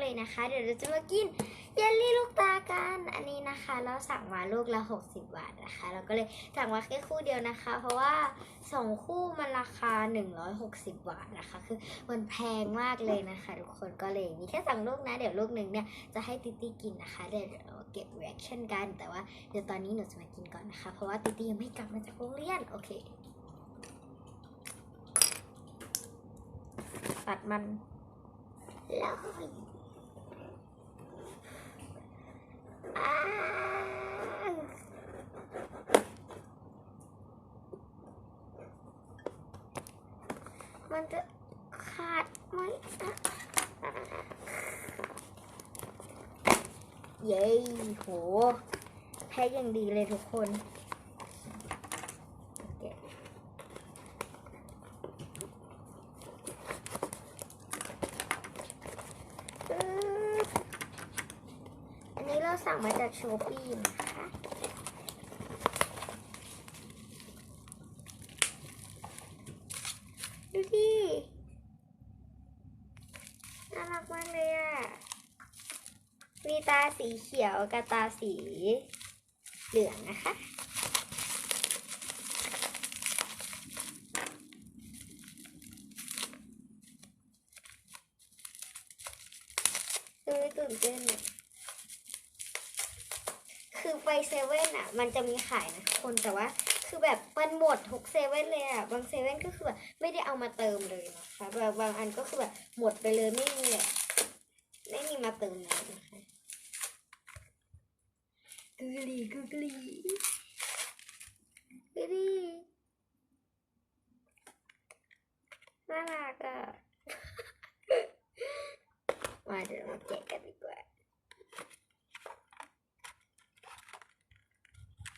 เลยนะคะ เดี๋ยวเราจะมากินเยลลี่ลูกตากัน อันนี้นะคะ เราสั่งมาลูกละ 60 บาทนะคะ เราก็เลยสั่งมาแค่คู่เดียวนะคะ เพราะว่าสองคู่มันราคา 160 บาทนะคะ คือมันแพงมากเลยนะคะ ทุกคนก็เลยมีแค่สั่งลูกนะ เดี๋ยวลูกหนึ่งเนี่ยจะให้ติตี้กินนะคะ เดี๋ยวเราเก็บ reaction กัน แต่ว่าเดี๋ยวตอนนี้หนูจะมากินก่อนนะคะ เพราะว่าติตี้ยังไม่กลับมาจากโรงเรียน โอเค ตัดมันเลยอ้ว มันจะขาดไหมอะเย้โหแพ้อย่างดีเลยทุกคนโอเค อืมอันนี้เรา สั่งมาจากโชปี้นะคะดูดิน่ารักมากเลยอะ มีตาสีเขียวกับตาสีเหลืองนะคะตื่นเต้น ไปเซเว่นอะ มันจะมีขายนะคนแต่ว่า คือแบบมันหมดทุกเซเว่นเลยอะ บางเซเว่นก็คือแบบไม่ได้เอามาเติมเลยนะคะแบบบางอันก็คือแบบหมดไปเลยไม่มีแบบไม่มีมาเติมเลยนะคะกุกลีกุกลีกุกลีน่ารักอะ มาเดี๋ยวมาแกะกันดีกว่า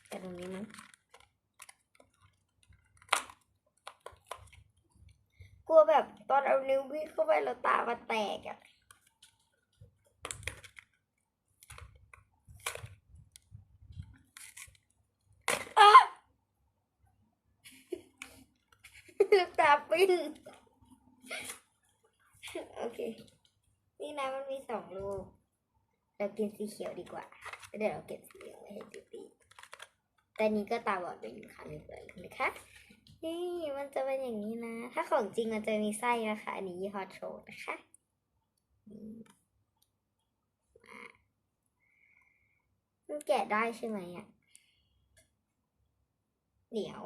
แกะตรงนี้มั้งก ลัวแบบตอนเอานิ้ววิ่งเข้าไปแล้วตามันแตกอะอ๊ะลูกตาปิ้นโอเค นี่นะมันมีสองลูก เรากินสีเขียวดีกว่าแล้วเดี๋ยวเราเก็บสีเหลืองไว้ให้ติ๊ตี้แต่นี้ก็ตาบอดไปอยู่ครั้งหนึ่งเลยนะคะ นี่มันจะเป็นอย่างนี้นะ ถ้าของจริงมันจะมีไส้นะคะ อันนี้ยี่ห้อโชว์นะคะมันแกะได้ใช่ไหมอะ เดี๋ยว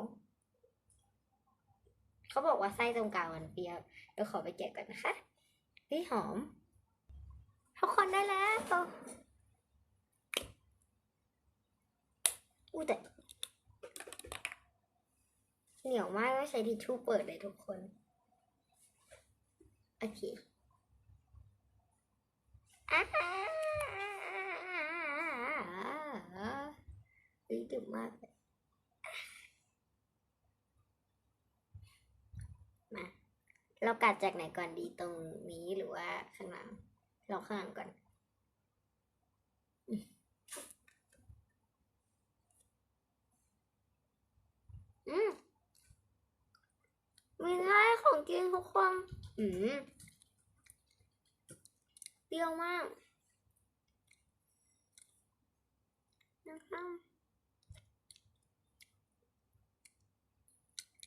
เขาบอกว่าไส้ตรงกลางมันเปรี้ยวเดี๋ยวขอไปแกะก่อนนะคะพี่หอม ทุกคนได้แล้วอู้แต่ เหนียวมากไม่ใช้ทิชชู่เปิดเลยทุกคน โอเคอ้าดีดึกมากเลยมา เรากัดจากไหนก่อนดีตรงนี้หรือว่าข้างหลังลองข้างหลังก่อนอื มมีได้ของกินทุกคน อืมเปรี้ยวมากนะคะ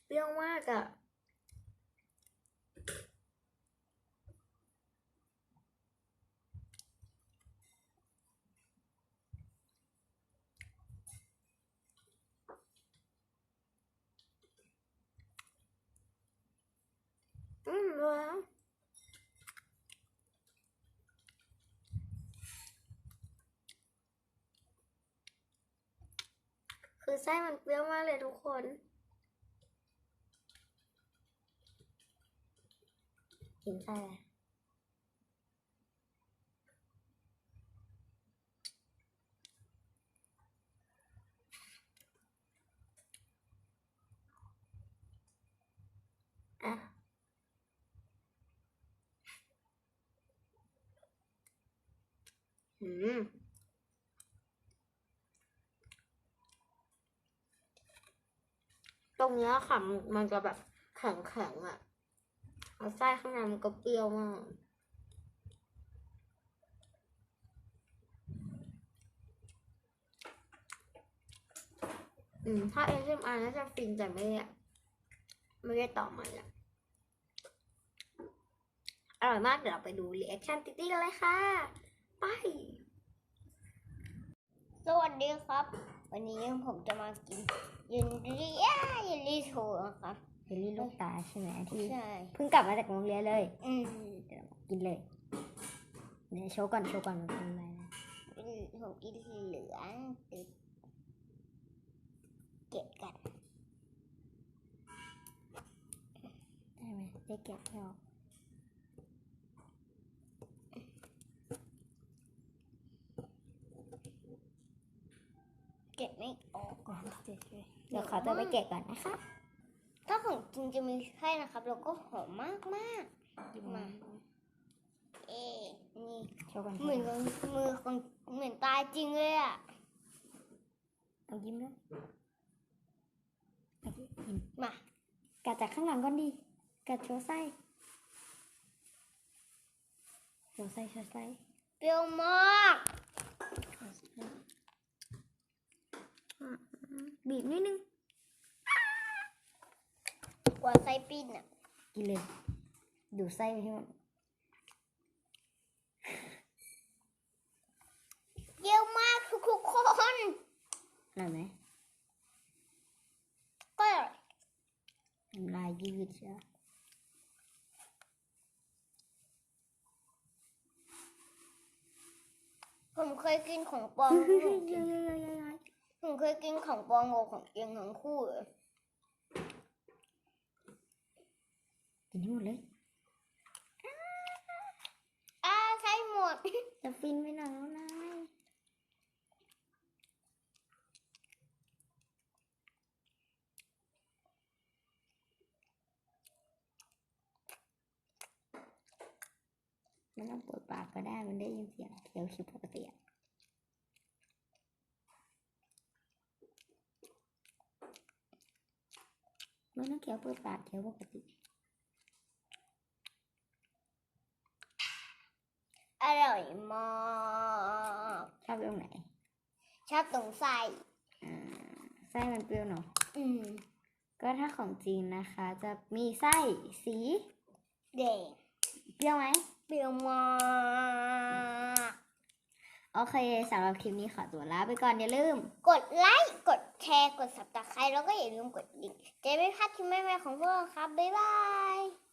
เปรี้ยวมากอะ่ะ อืมแล้วคือไส้มันเปรี้ยวมากเลยทุกคนกินไส้อะไร ตรงเนี้ยค่ะ มันจะแบบแข็งๆอะแล้วไส้ข้างในมันก็เปรี้ยวมากอืม ถ้าเอชเอ็มอาน่าจะฟินแต่ไม่ได้ไม่ได้ต่อมาอะอร่อยมาก เดี๋ยวเราไปดูรีแอคชั่นติ๊กันเลยค่ะ ไป สวัสดีครับ วันนี้ผมจะมากินยินดีอะยินดีโชว์นะครับเยลลี่ลูกตาใช่ไหมที่ใช่เพิ่งกลับมาจากโรงเรียนเลยอืมเดี๋ยวกินเลยเดี๋ยวโชว์ก่อนโชว์ก่อนมันเป็นอะไรนะผมกินสีเหลืองติดเก็บกันได้ไหมได้แกะไม่ออก เก็บไม่ ออกก่อนเจ็ดเลยเดี๋ยวขอตัวไปแกะก่อนนะคะ ถ้าของจริงจะมีไส้นะครับ แล้วก็หอมมากมากหยิบๆมามา เอ๊ะนี่โชว์ก่อนเหมือนกับมือของเหมือนตายจริงเลยอะเอายิ้มด้วยเอายิ้มยิ้มมา กัดจากข้างหลังก่อนดี กัดโชว์ไส้โชว์ไส้โชว์ไส้เปรี้ยวมาก บีบนิดนึงกว่าไส้ปิ้นอะ กินเลย ดูไส้ไปให้หมดเปรี้ยวมากทุกๆคนอร่อยไหมก็อร่อยน้ำลายยืดเชียวผมเคยกินของปลอมเยอะๆๆๆ ผมเคยกินของปลอมกับของจริงทั้งคู่เลยๆกินให้หมดเลยอ้าใช่หมด จะฟินไปหน่อยแล้วนายไม่ต้องเปิดปากก็ได้มันได้ยินเสียงเคี้ยวคิวปกติอะ ไม่ต้องเคี้ยวเปิดปากเคี้ยวปกติอร่อยมากชอบตรงไหนชอบตรงไส้อ่าไส้มันเปรี้ยวเนาะอืมก็ถ้าของจริงนะคะ จะมีไส้สีแดงเปรี้ยวไหมเปรี้ยวมาก โอเคสำหรับคลิปนี้ขอตัวลาไปก่อนอย่าลืม กดไลค์ กดแชร์ กดสับตะไคร้แล้วก็อย่าลืมกดลิงจะไม่พลาดคลิปใหม่ๆของพวกเราครับ บ๊ายบาย